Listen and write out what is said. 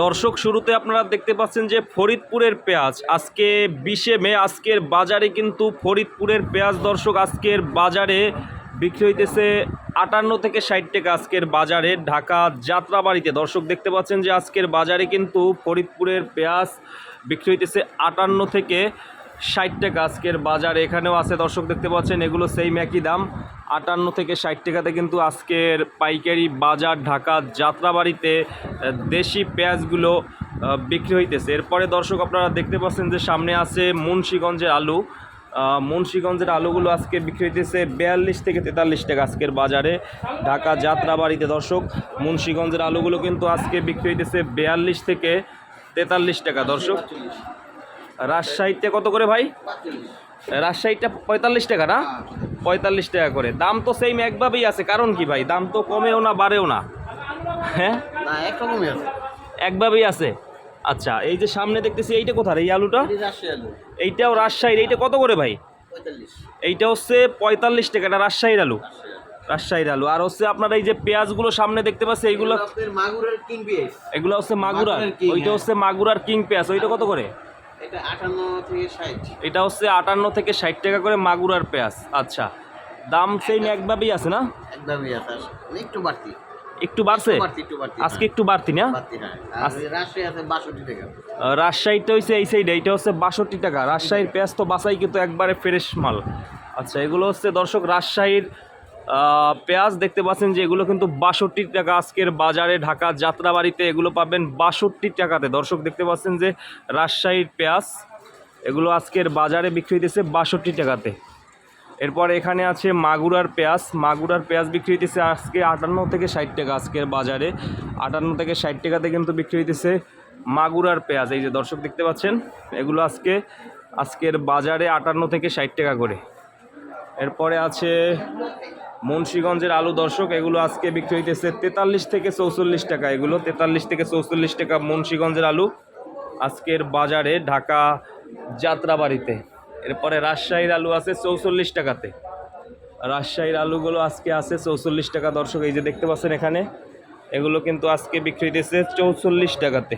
দর্শক শুরুতে আপনারা দেখতে পাচ্ছেন যে ফরিদপুরের পেঁয়াজ। আজকে বিশে মে, আজকের বাজারে কিন্তু ফরিদপুরের পেঁয়াজ দর্শক আজকের বাজারে বিক্রি হইতেছে আটান্ন থেকে ষাট টাকা আজকের বাজারে ঢাকা যাত্রাবাড়িতে। দর্শক দেখতে পাচ্ছেন যে আজকের বাজারে কিন্তু ফরিদপুরের পেঁয়াজ বিক্রি হইতেছে আটান্ন থেকে ষাট টাকা আজকের বাজারে। এখানেও আছে দর্শক দেখতে পাচ্ছেন, এগুলো সেই একই দাম। আটান্ন থেকে ষাট টাকাতে কিন্তু আজকের পাইকারি বাজার ঢাকা যাত্রাবাড়িতে দেশি পেঁয়াজগুলো বিক্রি হইতেছে। এরপরে দর্শক আপনারা দেখতে পাচ্ছেন যে সামনে আছে মুন্সীগঞ্জের আলু। মুন্সীগঞ্জের আলুগুলো আজকে বিক্রি হইতেছে বিয়াল্লিশ থেকে তেতাল্লিশ টাকা আজকের বাজারে ঢাকা যাত্রাবাড়িতে। দর্শক, মুন্সীগঞ্জের আলুগুলো কিন্তু আজকে বিক্রি হইতেছে বিয়াল্লিশ থেকে তেতাল্লিশ টাকা। দর্শক, রাজশাহীতে কত করে ভাই? রাজশাহীটা পঁয়তাল্লিশ টাকা না? পঁয়তাল্লিশ টাকা করে। দাম তো সেম একভাবেই আছে। কারণ কি ভাই? দাম তো কমেও না বাড়েও না। হ্যাঁ? একভাবেই আছে। আচ্ছা এই যে সামনে দেখতেছি এইটা কোথার? এই আলুটা? এইটাও রাজশাহীর। এইটা কত করে ভাই? এইটা হচ্ছে পঁয়তাল্লিশ টাকা। এটা রাজশাহীর আলু। রাজশাহীর আলু। আর হচ্ছে আপনার এই যে পেঁয়াজগুলো সামনে দেখতে পাচ্ছি এইগুলো এগুলো হচ্ছে মাগুরার। মাগুরার ওইটা হ্যাঁ। হচ্ছে মাগুরার কিং পেঁয়াজ। ওইটা কত করে? এটা আটান্ন থেকে ষাট। এটা হচ্ছে আটান্ন থেকে ষাট টাকা করে মাগুরার পেঁয়াজ। আচ্ছা দাম সেম একভাবেই আছে না? একদমই আছে একটু বাড়তি। একটু বাড়ছে? বাড়তি আজকে একটু বাড়তি না? হ্যাঁ। আর আহ, রাজশাহীটা হচ্ছে এই সাইডে এইটা হচ্ছে বাষট্টি টাকা। রাজশাহীর পেঁয়াজ তো বাসাই কিন্তু একবারে ফ্রেশ মাল। আচ্ছা এগুলো হচ্ছে দর্শক রাজশাহীর পেঁয়াজ দেখতে পাচ্ছেন যে এগুলো কিন্তু বাষট্টি টাকা আজকের বাজারে ঢাকা যাত্রাবাড়িতে এগুলো পাবেন বাষট্টি টাকাতে। দর্শক দেখতে পাচ্ছেন যে রাজশাহীর পেঁয়াজ, এগুলো আজকের বাজারে বিক্রি হইতেছে বাষট্টি টাকাতে। এরপর এখানে আছে মাগুরার পেঁয়াজ মাগুরার পেঁয়াজ বিক্রি হইতেছে আজকে আটান্ন থেকে ষাট টাকা আজকের বাজারে। আটান্ন থেকে ষাট টাকাতে কিন্তু বিক্রি হইতেছে মাগুরার পেঁয়াজ। এই যে দর্শক দেখতে পাচ্ছেন, এগুলো আজকে, আজকের বাজারে আটান্ন থেকে ষাট টাকা করে। এরপরে আছে মুন্সীগঞ্জের আলু দর্শক, এগুলো আজকে বিক্রি হইতেছে তেতাল্লিশ থেকে চৌচল্লিশ টাকা। এগুলো তেতাল্লিশ থেকে চৌচল্লিশ টাকা মুন্সীগঞ্জের আলু। আজকের বাজারে ঢাকা যাত্রাবাড়িতে। এরপরে রাজশাহীর আলু আছে চৌচল্লিশ টাকাতে। রাজশাহীর আলুগুলো আজকে আছে চৌচল্লিশ টাকা দর্শক, এই যে দেখতে পাচ্ছেন এখানে। এগুলো কিন্তু আজকে বিক্রি হইতেছে চৌচল্লিশ টাকাতে।